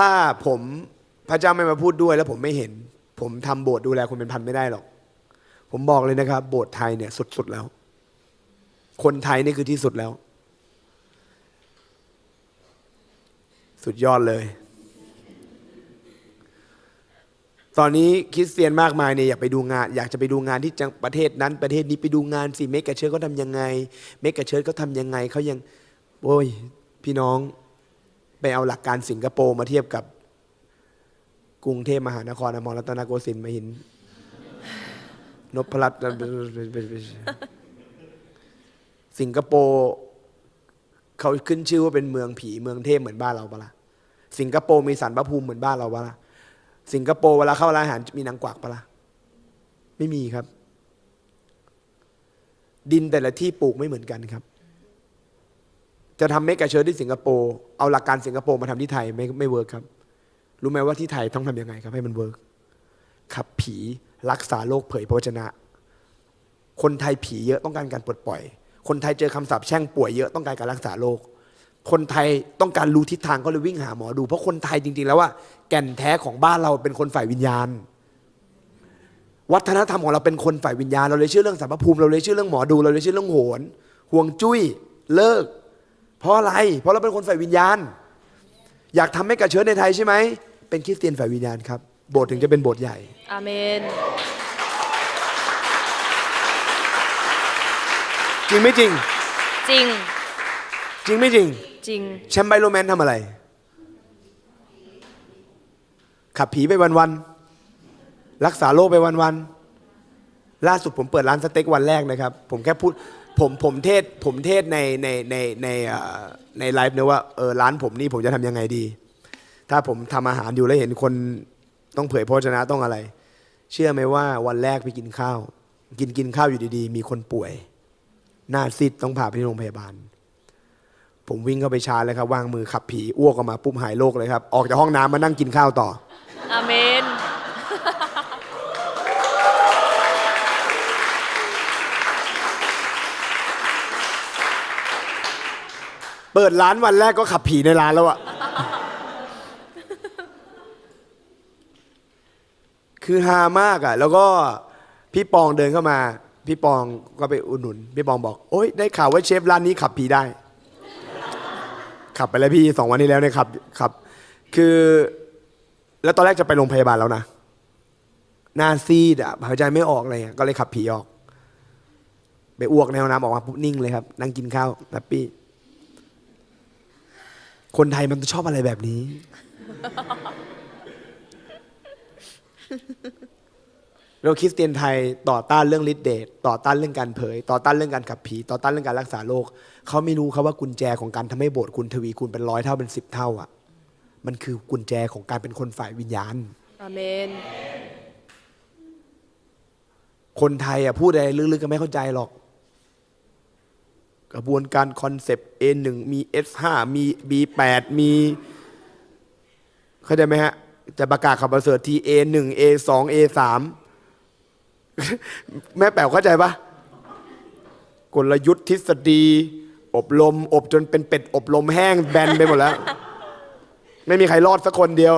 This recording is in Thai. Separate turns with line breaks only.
ถ้าผมพระเจ้าไม่มาพูดด้วย แล้วผมไม่เห็น ผมทำโบสถ์ดูแลคนเป็นพันไม่ได้หรอก ผมบอกเลยนะครับ โบสถ์ไทยเนี่ยสุดๆแล้ว คนไทยนี่คือที่สุดแล้ว สุดยอดเลย ตอนนี้คริสเตียนมากมายเนี่ยอยากไปดูงาน อยากจะไปดูงานที่จังประเทศนั้นประเทศนี้ไปดูงานสิเมกกะเชิร์เขาทำยังไง เมกะเชิร์เขาทำยังไงเขายังโอ้ยพี่น้อง ไปเอาหลักการสิงคโปร์มาเทียบกับกรุงเทพมหานครอมรรัตนโกสินทร์มาหินนพรัตน์สิงคโปร์เขาขึ้นชื่อว่าเป็นเมืองผีเมืองเทพเหมือนบ้านเราปะล่ะสิงคโปร์มีสารพระภูมิเหมือนบ้านเราปะล่ะสิงคโปร์เวลาเข้าร้านอาหารมีนางกวักปะล่ะไม่มีครับ ดินแต่ละที่ปลูกไม่เหมือนกันครับ จะทำเมกะเชิร์ที่สิงคโปร์เอาหลักการสิงคโปร์มาทำที่ไทยไม่ไม่เวิร์คครับ รู้ไหมว่าที่ไทยต้องทำยังไงครับให้มันเวิร์กขับผีรักษาโรคเผยพระวจนะ คนไทยผีเยอะต้องการการปลดปล่อย คนไทยเจอคำสาปแช่งป่วยเยอะต้องการการรักษาโรคคนไทยต้องการรู้ทิศทางก็เลยวิ่งหาหมอดู เพราะคนไทยจริง ๆ แล้วว่าแก่นแท้ของบ้านเราเป็นคนฝ่ายวิญญาณ วัฒนธรรมของเราเป็นคนฝ่ายวิญญาณ เราเลยเชื่อเรื่องสารพภูมิเราเลยเชื่อเรื่องหมอดู เราเลยเชื่อเรื่องโหนห่วงจุ้ยเลิก เพราะอะไร เพราะเราเป็นคนฝ่ายวิญญาณ อยากทำให้กระเชิญในไทยใช่ไหม เป็นคริสเตียนฝ่ายวิญญาณครับ โบสถ์ถึงจะเป็นโบสถ์ใหญ่
อาเมน
จริงไม่จริง
จริง
จริงไม่จริง
จริง
แชมป์ไบโรแมนทำอะไร ขับผีไปวันๆ รักษาโรคไปวันๆ ล่าสุดผมเปิดร้านสเต็กวันแรกนะครับ ผมแค่พูด ผมผมเทศผมเทศในในในในในไลฟ์เนะว่าเออร้านผมนี่ผมจะทำยังไงดี ถ้าผมทำอาหารอยู่แล้วเห็นคนต้องเผยพระวจนะต้องอะไร เชื่อไหมว่าวันแรกไปกินข้าว กินกินข้าวอยู่ดีๆ มีคนป่วย หน้าซีดต้องพาไปที่โรงพยาบาล ผมวิ่งเข้าไปชาร์จเลยครับวางมือขับผีอ้วกออกมาปุ๊บหายโรคเลยครับ ออกจากห้องน้ำมานั่งกินข้าวต่อ
อาเมน
เปิดร้านวันแรกก็ขับผีในร้านแล้วอะคือฮามากอะแล้วก็พี่ปองเดินเข้ามา พี่ปองก็ไปอุดหนุน พี่ปองบอก โอ๊ยได้ข่าวว่าเชฟร้านนี้ขับผีได้ ขับไปแล้วพี่สองวันที่แล้วเนี่ยขับขับ คือ แล้วตอนแรกจะไปโรงพยาบาลแล้วนะหน้าซีดอะหายใจไม่ออกเลยอะก็เลยขับผีออก ไปอ้วกในห้องน้ำออกมาปุ๊บนิ่งเลยครับ นั่งกินข้าวแฮปปี้ คนไทยมันชอบอะไรแบบนี้ เราคริสเตียนไทยต่อต้านเรื่องฤทธิ์เดชต่อต้านเรื่องการเผย ต่อต้านเรื่องการขับผี ต่อต้านเรื่องการรักษาโรคเขาไม่รู้ครับว่ากุญแจของการทำให้โบสถ์คุณทวีคูณเป็นร้อยเท่าเป็นสิบเท่าอะมันคือกุญแจของการเป็นคนฝ่ายวิญญาณ
อาเมน
คนไทยอะพูดอะไรลึกๆก็ไม่เข้าใจหรอก กระบวนการคอนเซปต์ A1 มี S5 มี B8 มีเข้าใจไหมฮะจะประกาศขับประเสริฐที A1 A2 A3 แม่แป๋วเข้าใจปะกลยุทธ์ทฤษฎี อบรม อบจนเป็นเป็ด อบรมแห้งแบนไปหมดแล้ว ไม่มีใครรอดสักคนเดียว